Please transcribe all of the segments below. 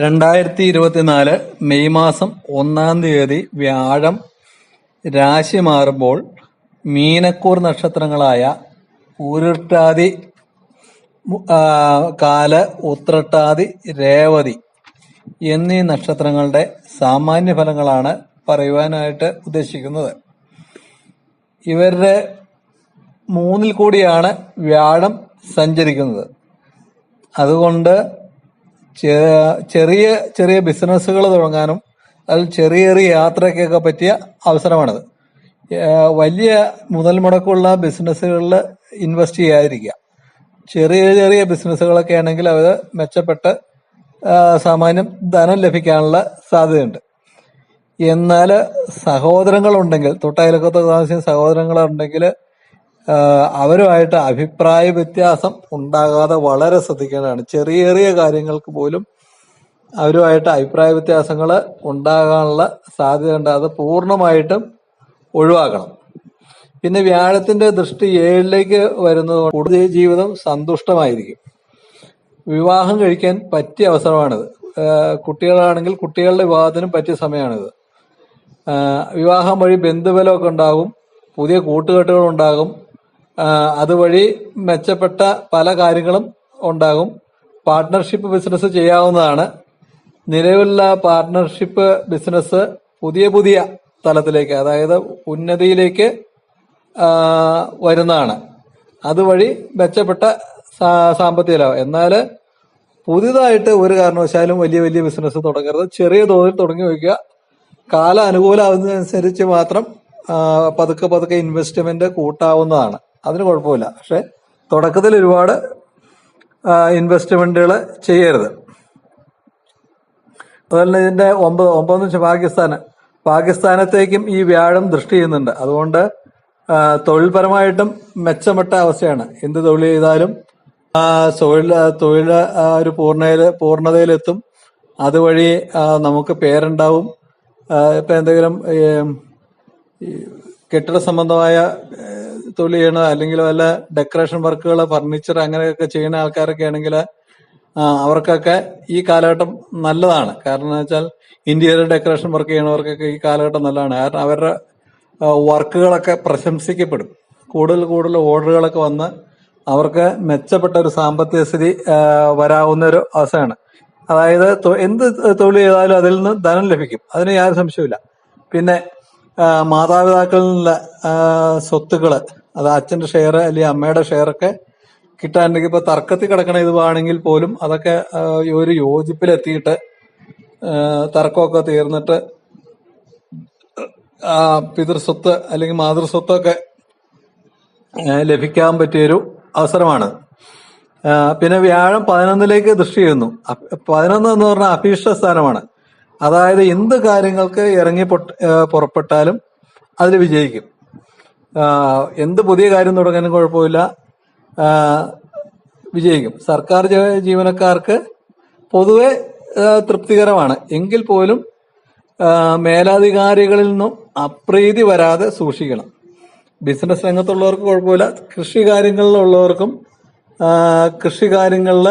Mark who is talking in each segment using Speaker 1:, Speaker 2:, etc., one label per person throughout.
Speaker 1: രണ്ടായിരത്തി ഇരുപത്തിനാല് മെയ് മാസം ഒന്നാം തീയതി വ്യാഴം രാശി മാറുമ്പോൾ മീനക്കൂർ നക്ഷത്രങ്ങളായ ഉരുട്ടാതി കാല ഉത്രട്ടാതി രേവതി എന്നീ നക്ഷത്രങ്ങളുടെ സാമാന്യ ഫലങ്ങളാണ് പറയുവാനായിട്ട് ഉദ്ദേശിക്കുന്നത്. ഇവരുടെ മൂന്നിൽ കൂടിയാണ് വ്യാഴം സഞ്ചരിക്കുന്നത്. അതുകൊണ്ട് ചെറിയ ചെറിയ ബിസിനസ്സുകൾ തുടങ്ങാനും അതിൽ ചെറിയ ചെറിയ യാത്രയ്ക്കൊക്കെ പറ്റിയ അവസരമാണിത്. വലിയ മുതൽ മുടക്കുള്ള ബിസിനസ്സുകളിൽ ഇൻവെസ്റ്റ് ചെയ്യാതിരിക്കുക. ചെറിയ ചെറിയ ബിസിനസ്സുകളൊക്കെ ആണെങ്കിൽ അത് മെച്ചപ്പെട്ട് സാമാന്യം ധനം ലഭിക്കാനുള്ള സാധ്യതയുണ്ട്. എന്നാൽ സഹോദരങ്ങളുണ്ടെങ്കിൽ തൊട്ടയലക്കത്ത് താമസിക്കുന്ന സഹോദരങ്ങളുണ്ടെങ്കിൽ അവരുമായിട്ട് അഭിപ്രായ വ്യത്യാസം ഉണ്ടാകാതെ വളരെ ശ്രദ്ധിക്കേണ്ടതാണ്. ചെറിയ ചെറിയ കാര്യങ്ങൾക്ക് പോലും അവരുമായിട്ട് അഭിപ്രായ വ്യത്യാസങ്ങൾ ഉണ്ടാകാനുള്ള സാധ്യതയുണ്ട്. അത് പൂർണമായിട്ടും ഒഴിവാക്കണം. പിന്നെ വ്യാഴത്തിന്റെ ദൃഷ്ടി ഏഴിലേക്ക് വരുന്നത് കൂടുതൽ ജീവിതം സന്തുഷ്ടമായിരിക്കും. വിവാഹം കഴിക്കാൻ പറ്റിയ അവസരമാണിത്. കുട്ടികളാണെങ്കിൽ കുട്ടികളുടെ വിവാഹത്തിനും പറ്റിയ സമയമാണിത്. വിവാഹം വഴി ബന്ധുബലമൊക്കെ ഉണ്ടാകും. പുതിയ കൂട്ടുകെട്ടുകൾ ഉണ്ടാകും. അതുവഴി മെച്ചപ്പെട്ട പല കാര്യങ്ങളും ഉണ്ടാകും. പാർട്ട്ണർഷിപ്പ് ബിസിനസ് ചെയ്യാവുന്നതാണ്. നിലവിലുള്ള പാർട്ട്ണർഷിപ്പ് ബിസിനസ് പുതിയ പുതിയ തലത്തിലേക്ക് അതായത് ഉന്നതിയിലേക്ക് വരുന്നതാണ്. അതുവഴി മെച്ചപ്പെട്ട സാമ്പത്തിക ലാഭം. എന്നാൽ പുതിയതായിട്ട് ഒരു കാരണവശാലും വലിയ വലിയ ബിസിനസ് തുടങ്ങരുത്. ചെറിയ തോതിൽ തുടങ്ങി വയ്ക്കുക. കാല അനുകൂലമാകുന്നതനുസരിച്ച് മാത്രം പതുക്കെ പതുക്കെ ഇൻവെസ്റ്റ്മെന്റ് കൂട്ടാവുന്നതാണ്. അതിന് കുഴപ്പമില്ല. പക്ഷെ തുടക്കത്തിൽ ഒരുപാട് ഇൻവെസ്റ്റ്മെന്റുകൾ ചെയ്യരുത്. അതുപോലെ ഇതിന്റെ ഒമ്പത് ഒമ്പതെന്ന് വെച്ചാൽ പാകിസ്ഥാന്. പാകിസ്ഥാനത്തേക്കും ഈ വ്യാഴം ദൃഷ്ടി ചെയ്യുന്നുണ്ട്. അതുകൊണ്ട് തൊഴിൽപരമായിട്ടും മെച്ചപ്പെട്ട അവസ്ഥയാണ്. എന്ത് തൊഴിൽ ചെയ്താലും തൊഴിൽ തൊഴിൽ ഒരു പൂർണയിൽ പൂർണതയിലെത്തും. അതുവഴി നമുക്ക് പേരുണ്ടാവും. ഇപ്പൊ എന്തെങ്കിലും കെട്ടിട സംബന്ധമായ തൊഴിൽ ചെയ്യണ അല്ലെങ്കിൽ വല്ല ഡെക്കറേഷൻ വർക്കുകൾ ഫർണിച്ചർ അങ്ങനെയൊക്കെ ചെയ്യുന്ന ആൾക്കാരൊക്കെ ആണെങ്കിൽ അവർക്കൊക്കെ ഈ കാലഘട്ടം നല്ലതാണ്. കാരണം എന്ന് വെച്ചാൽ ഇന്ത്യയിലെ ഡെക്കറേഷൻ വർക്ക് ചെയ്യണവർക്കൊക്കെ ഈ കാലഘട്ടം നല്ലതാണ്. കാരണം അവരുടെ വർക്കുകളൊക്കെ പ്രശംസിക്കപ്പെടും. കൂടുതൽ കൂടുതൽ ഓർഡറുകളൊക്കെ വന്ന് അവർക്ക് മെച്ചപ്പെട്ട ഒരു സാമ്പത്തിക സ്ഥിതി വരാവുന്ന ഒരു അവസ്ഥയാണ്. അതായത് എന്ത് തൊഴിൽ ചെയ്താലും അതിൽ നിന്ന് ധനം ലഭിക്കും. അതിന് യാതൊരു സംശയമില്ല പിന്നെ മാതാപിതാക്കളിൽ നിന്നുള്ള സ്വത്തുക്കൾ അത് അച്ഛന്റെ ഷെയർ അല്ലെങ്കിൽ അമ്മയുടെ ഷെയറൊക്കെ ഒക്കെ കിട്ടാനുണ്ടെങ്കിൽ ഇപ്പൊ തർക്കത്തിൽ കിടക്കണ ഇതുവാണെങ്കിൽ പോലും അതൊക്കെ ഒരു യോജിപ്പിലെത്തിയിട്ട് തർക്കമൊക്കെ തീർന്നിട്ട് ആ, പിതൃസ്വത്ത് അല്ലെങ്കിൽ മാതൃസ്വത്തൊക്കെ ലഭിക്കാൻ പറ്റിയൊരു അവസരമാണ്. പിന്നെ വ്യാഴം പതിനൊന്നിലേക്ക് ദൃഷ്ടി ചെയ്യുന്നു. പതിനൊന്ന് എന്ന് പറഞ്ഞാൽ അഭീഷ്ട സ്ഥാനമാണ് അതായത് എന്ത് കാര്യങ്ങൾക്ക് ഇറങ്ങി പുറപ്പെട്ടാലും അതിൽ വിജയിക്കും. എന്ത് പുതിയ കാര്യം തുടങ്ങാനും കുഴപ്പമില്ല. വിജയിക്കും. സർക്കാർ ജീവനക്കാർക്ക് പൊതുവെ തൃപ്തികരമാണ്. എങ്കിൽ പോലും മേലാധികാരികളിൽ നിന്നും അപ്രീതി വരാതെ സൂക്ഷിക്കണം. ബിസിനസ് രംഗത്തുള്ളവർക്ക് കുഴപ്പമില്ല. കൃഷി കാര്യങ്ങളിലുള്ളവർക്കും കൃഷി കാര്യങ്ങളിൽ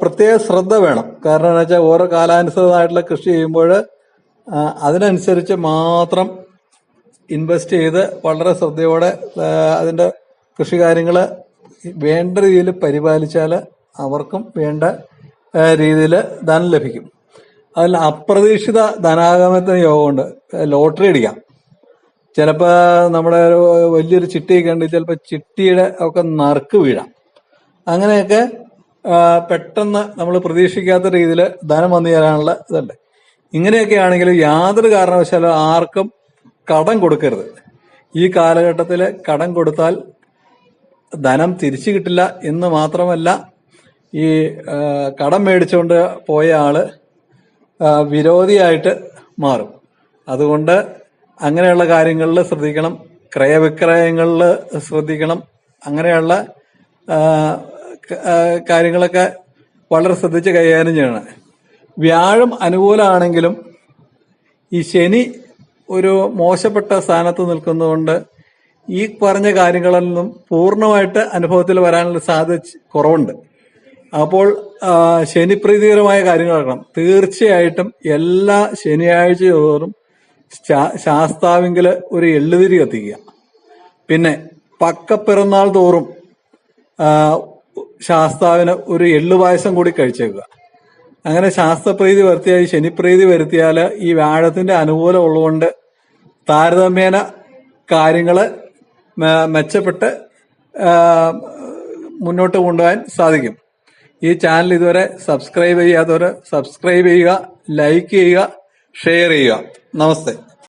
Speaker 1: പ്രത്യേക ശ്രദ്ധ വേണം. കാരണം എന്ന് വെച്ചാൽ ഓരോ കാലാനുസൃതമായിട്ടുള്ള കൃഷി ചെയ്യുമ്പോൾ അതിനനുസരിച്ച് മാത്രം ഇൻവെസ്റ്റ് ചെയ്ത് വളരെ ശ്രദ്ധയോടെ അതിന്റെ കൃഷി കാര്യങ്ങൾ വേണ്ട രീതിയിൽ പരിപാലിച്ചാൽ അവർക്കും വേണ്ട രീതിയിൽ ധനം ലഭിക്കും. അതിൽ അപ്രതീക്ഷിത ധനാഗമത്തിന് യോഗമുണ്ട്. ലോട്ടറി അടിക്കാം. ചിലപ്പോൾ നമ്മുടെ ഒരു വലിയൊരു ചിട്ടിയൊക്കെ ഉണ്ട് ചിലപ്പോൾ ചിട്ടിയുടെ ഒക്കെ നറുക്ക് വീഴാം. അങ്ങനെയൊക്കെ പെട്ടെന്ന് നമ്മൾ പ്രതീക്ഷിക്കാത്ത രീതിയിൽ ധനം വന്നു തരാനുള്ള ഇതുണ്ട്. ഇങ്ങനെയൊക്കെ ആണെങ്കിൽ യാതൊരു കാരണവശാലും ആർക്കും കടം കൊടുക്കരുത്. ഈ കാലഘട്ടത്തിൽ കടം കൊടുത്താൽ ധനം തിരിച്ചു കിട്ടില്ല എന്ന് മാത്രമല്ല ഈ കടം മേടിച്ചുകൊണ്ട് പോയ ആൾ വിരോധിയായിട്ട് മാറും. അതുകൊണ്ട് അങ്ങനെയുള്ള കാര്യങ്ങളിൽ ശ്രദ്ധിക്കണം. ക്രയവിക്രയങ്ങളിൽ ശ്രദ്ധിക്കണം. അങ്ങനെയുള്ള കാര്യങ്ങളൊക്കെ വളരെ ശ്രദ്ധിച്ച് കൈകാര്യം ചെയ്യണം. വ്യാഴം അനുകൂലമാണെങ്കിലും ഈ ശനി ഒരു മോശപ്പെട്ട സ്ഥാനത്ത് നിൽക്കുന്നതുകൊണ്ട് ഈ പറഞ്ഞ കാര്യങ്ങളിൽ നിന്നും പൂർണമായിട്ട് അനുഭവത്തിൽ വരാനുള്ള സാധ്യത കുറവുണ്ട്. അപ്പോൾ ശനിപ്രീതികരമായ കാര്യങ്ങൾ നടക്കണം. തീർച്ചയായിട്ടും എല്ലാ ശനിയാഴ്ച തോറും ശാസ്താവിങ്കിൽ ഒരു എള്ളുതിരി കത്തിക്കുക. പിന്നെ പക്കപ്പിറന്നാൾ തോറും ശാസ്താവിന് ഒരു എള്ളു പായസം കൂടി കഴിച്ചേക്കുക. അങ്ങനെ ശാസ്ത്രപ്രീതി വരുത്തിയാൽ ശനിപ്രീതി വരുത്തിയാൽ ഈ വ്യാഴത്തിന്റെ അനുകൂലം ഉള്ളതുകൊണ്ട് താരതമ്യേന കാര്യങ്ങൾ മെ- മെച്ചപ്പെട്ട് മുന്നോട്ട് കൊണ്ടുപോകാൻ സാധിക്കും. ഈ ചാനൽ ഇതുവരെ സബ്സ്ക്രൈബ് ചെയ്യാത്തവർ സബ്സ്ക്രൈബ് ചെയ്യുക ലൈക്ക് ചെയ്യുക ഷെയർ ചെയ്യുക. നമസ്തേ.